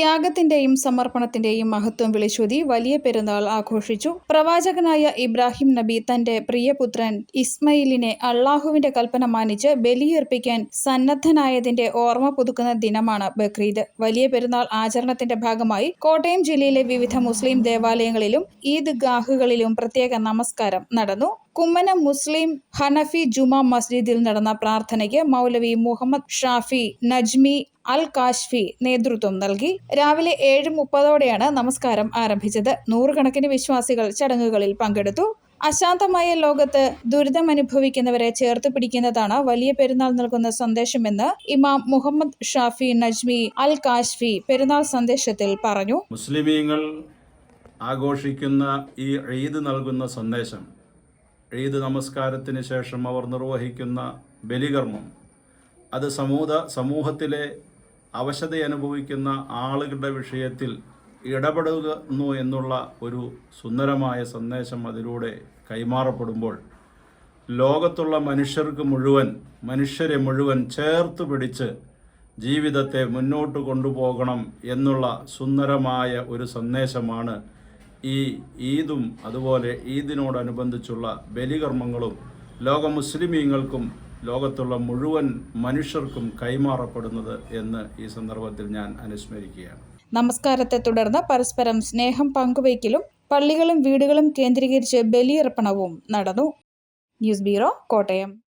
ത്യാഗത്തിന്റെയും സമർപ്പണത്തിന്റെയും മഹത്വം വിളിച്ചോതി വലിയ പെരുന്നാൾ ആഘോഷിച്ചു. പ്രവാചകനായ ഇബ്രാഹിം നബി തന്റെ പ്രിയപുത്രൻ ഇസ്മയിലിനെ അള്ളാഹുവിന്റെ കൽപ്പന മാനിച്ച് ബലിയർപ്പിക്കാൻ സന്നദ്ധനായതിന്റെ ഓർമ്മ പുതുക്കുന്ന ദിനമാണ് ബക്രീദ്. വലിയ പെരുന്നാൾ ആചരണത്തിന്റെ ഭാഗമായി കോട്ടയം ജില്ലയിലെ വിവിധ മുസ്ലിം ദേവാലയങ്ങളിലും ഈദ് ഗാഹുകളിലും പ്രത്യേക നമസ്കാരം നടന്നു. കുമ്മനം മുസ്ലിം ഹനഫി ജുമാ മസ്ജിദിൽ നടന്ന പ്രാർത്ഥനയ്ക്ക് മൗലവി മുഹമ്മദ് ഷാഫി നജ്മി അൽ കാഷ്ഫി നേതൃത്വം നൽകി രാവിലെ ഏഴ് മുപ്പതോടെയാണ് നമസ്കാരം ആരംഭിച്ചത്. നൂറുകണക്കിന് വിശ്വാസികൾ ചടങ്ങുകളിൽ പങ്കെടുത്തു. അശാന്തമായ ലോകത്ത് ദുരിതമനുഭവിക്കുന്നവരെ ചേർത്ത് പിടിക്കുന്നതാണ് വലിയ പെരുന്നാൾ നൽകുന്ന സന്ദേശമെന്ന് ഇമാം മുഹമ്മദ് ഷാഫി നജ്മി അൽ കാഷ്ഫി പെരുന്നാൾ സന്ദേശത്തിൽ പറഞ്ഞു. മുസ്ലിമീങ്ങൾ ആഘോഷിക്കുന്ന ഈ ഈദ് നൽകുന്ന സന്ദേശം ഈദ് നമസ്കാരത്തിന് ശേഷം അവർ നിർവഹിക്കുന്ന ബലികർമ്മം അത് സമൂഹ സമൂഹത്തിലെ അവശത അനുഭവിക്കുന്ന ആളുകളുടെ വിഷയത്തിൽ ഇടപെടുന്നു എന്നുള്ള ഒരു സുന്ദരമായ സന്ദേശം അതിലൂടെ കൈമാറപ്പെടുമ്പോൾ ലോകത്തുള്ള മനുഷ്യർക്ക് മുഴുവൻ മനുഷ്യരെ മുഴുവൻ ചേർത്ത് പിടിച്ച് ജീവിതത്തെ മുന്നോട്ട് കൊണ്ടുപോകണം എന്നുള്ള സുന്ദരമായ ഒരു സന്ദേശമാണ് ഈ ഈദും അതുപോലെ ഈദിനോടനുബന്ധിച്ചുള്ള ബലികർമ്മങ്ങളും ലോക മുസ്ലിമീങ്ങൾക്കും ലോകത്തുള്ള മുഴുവൻ മനുഷ്യർക്കും കൈമാറപ്പെടുന്നത് എന്ന് ഈ സന്ദർഭത്തിൽ ഞാൻ അനുസ്മരിക്കുകയാണ്. നമസ്കാരത്തെ തുടർന്ന് പരസ്പരം സ്നേഹം പങ്കുവയ്ക്കലും പള്ളികളും വീടുകളും കേന്ദ്രീകരിച്ച് ബലിയർപ്പണവും നടന്നു. News bureau Kottayam.